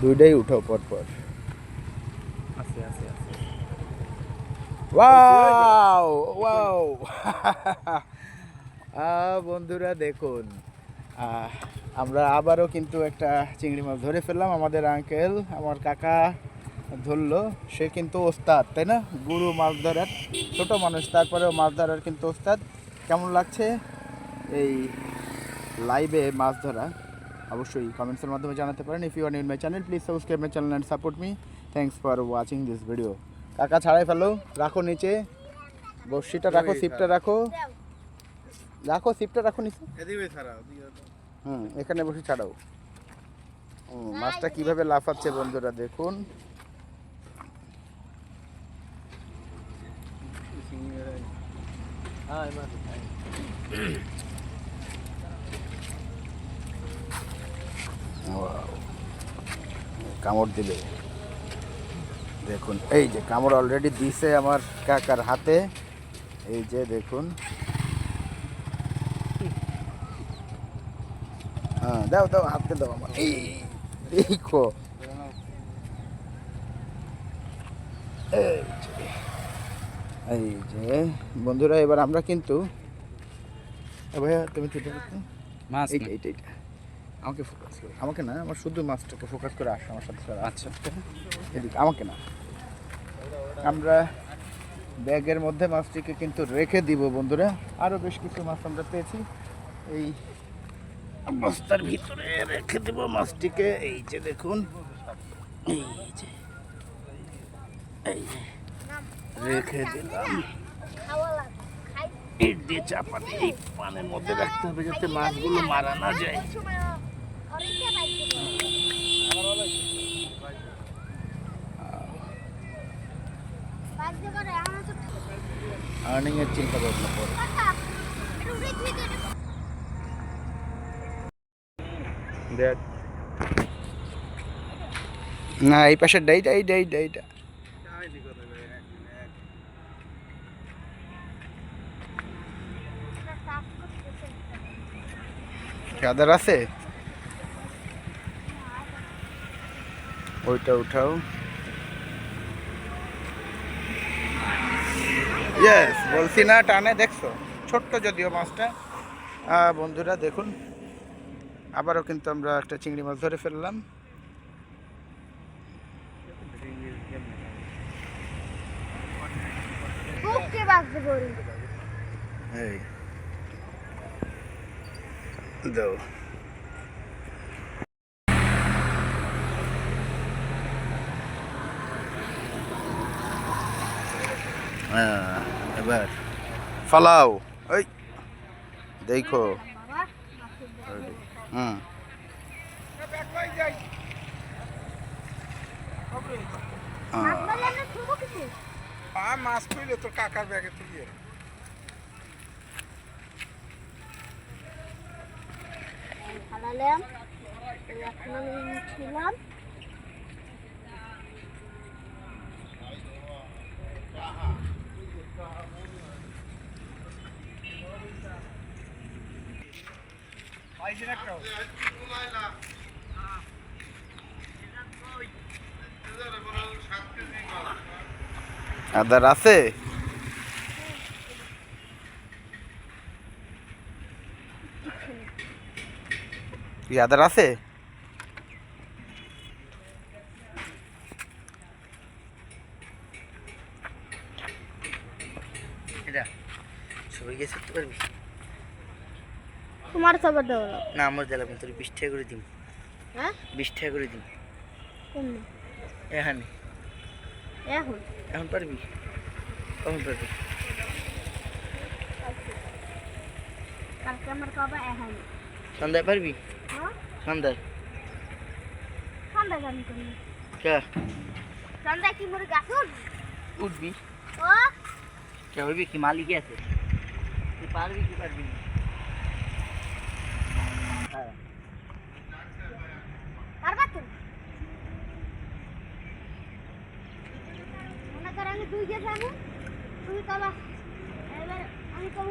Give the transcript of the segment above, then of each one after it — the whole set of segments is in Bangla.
দুইটাই উঠাও পর ওয়াও ওয়াও। বন্ধুরা দেখুন আমরা আবারও কিন্তু একটা চিংড়ি মাছ ধরে ফেললাম। আমাদের আঙ্কেল আমার কাকা ধরলো। সে কিন্তু ওস্তাদ তাই না? গুরু মাছ ধরার ছোটো মানুষ। তারপরেও মাছ ধরার কিন্তু ওস্তাদ। কেমন লাগছে এই লাইভে মাছ ধরা? অবশ্যই কমেন্টসের মাধ্যমে জানাতে পারেন। If you are new my channel please subscribe my channel and support me thanks for watching this video কাকা ছাড়াই ফেলো। রাখো নিচে। বর্ষিটা রাখো সিপটা রাখো। রাখো সিপটা রাখো নিচে। হুম এখানে বসে ছাড়াও। মাছটা কীভাবে লাফাচ্ছে বন্ধুরা দেখুন। হ্যাঁ এবার Wow. কামড় দিলে। দেখুন এই যে কামড় অলরেডি দিছে আমার কাকার হাতে। এই যে দেখুন। হ্যাঁ দাও দাও হাতে দাও আমার। এই এই খো। এই যে বন্ধুরা এবার আমরা কিন্তু ভাইয়া তুমি রাখো। মাছ এইটা এইটা আমাকে ফোকাস করে। আমাকে না আমার শুধু মাছটাকে ফোকাস করে আসো আমার সাথে আচ্ছা। এদিকে আমাকে না। আমরা ব্যাগের মধ্যে মাছটিকে কিন্তু রেখে দিব বন্ধুরা। আরও বেশ কিছু মাছ আমরা পেয়েছি। এই বস্তার ভিতরে রেখে দেব মাছটিকে এই যে দেখুন। এই যে। এই যে। রেখে দিলাম। ইট দিয়ে চাপা দিয়ে এই পানের মধ্যে রাখতে হবে যাতে মাছগুলো মারা না যায়। আর্নিং এর চিন্তা ভাবনা করো। দেখ। না এই পাশে ডাইটা এইটা এইটা আছে? ওইটা উঠাও। ইয়েস বলছি না টানে দেখছ? ছোট্ট যদিও মাছটা। বন্ধুরা দেখুন। আবারও কিন্তু আমরা একটা চিংড়ি মাছ ধরে ফেললাম। এই। দাও। হ্যাঁ। এবার ফালাও ওই দেখো বাবা হুম হ্যাঁ বলে না শুভ কিছু আর মাছ তুইলে তোর কাকার ব্যাগে তুলিয়ে ফালালাম এখন আমি ছিলাম আদার আছে? আদার আছে এটা সবাই গেছে করতে পারবি? তোমার সবার দেওয়া না আমার দিলাম তোর বিশ টাকা করে দিম। হ্যাঁ? বিশ টাকা করে দিম। এখানে। এখন? এখন পারবি? কখন পারবি? কালকে আমার কবে এখন? সন্ধ্যায় পারবি? হ্যাঁ? সন্ধ্যায়। কে? মরে গাছুন উঠবি। ও? কে হইবি কি মালিক আছে? পারবি কি পারবি না? হ্যাঁ। পারবা তো? মনে কর আমি দুই কে যাব। তুমি কবা এবার আমি কব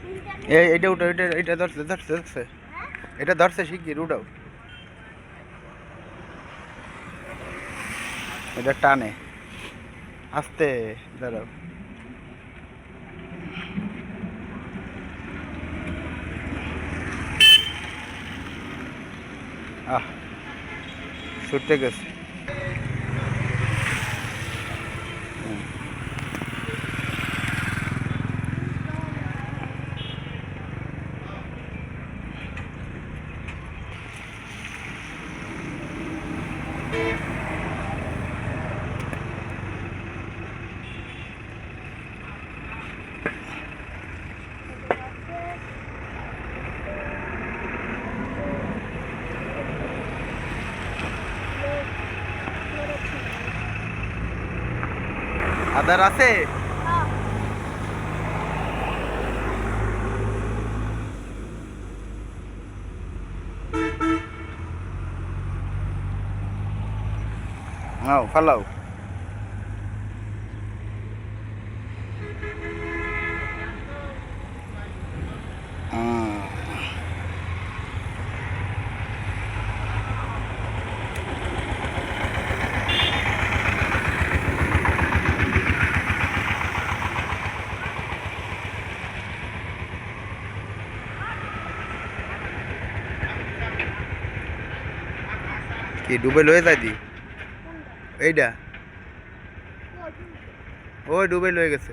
তিনটা এই এটা উঠো এটা এটা ধরছে ধরছে ধরছে। হ্যাঁ? এটা ধরছে শিগগির উঠাও। এটা টানে। আস্তে দাঁড়াও। আহ ছুটে গেছে আদার আছে? হ্যাঁ নাও ফালাও। কি ডুবে লয়ে দি? এইটা ওই ডুবে লয়ে গেছে।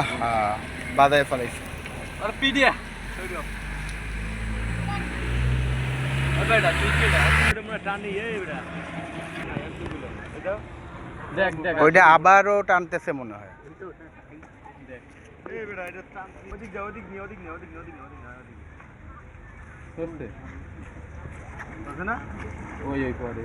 আহা বাদায় ফেলাইছে। আর পিডিয়া বেটা তুই কি টানি এই বেটা। দেখ দেখ। ওইটা আবারও টানতেছে মনে হয়। না ওই ওই পরে।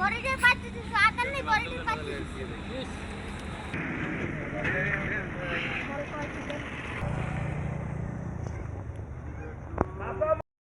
বড়িটা পাচ্ছিস আদার নেই বড়িটা পাচ্ছিস।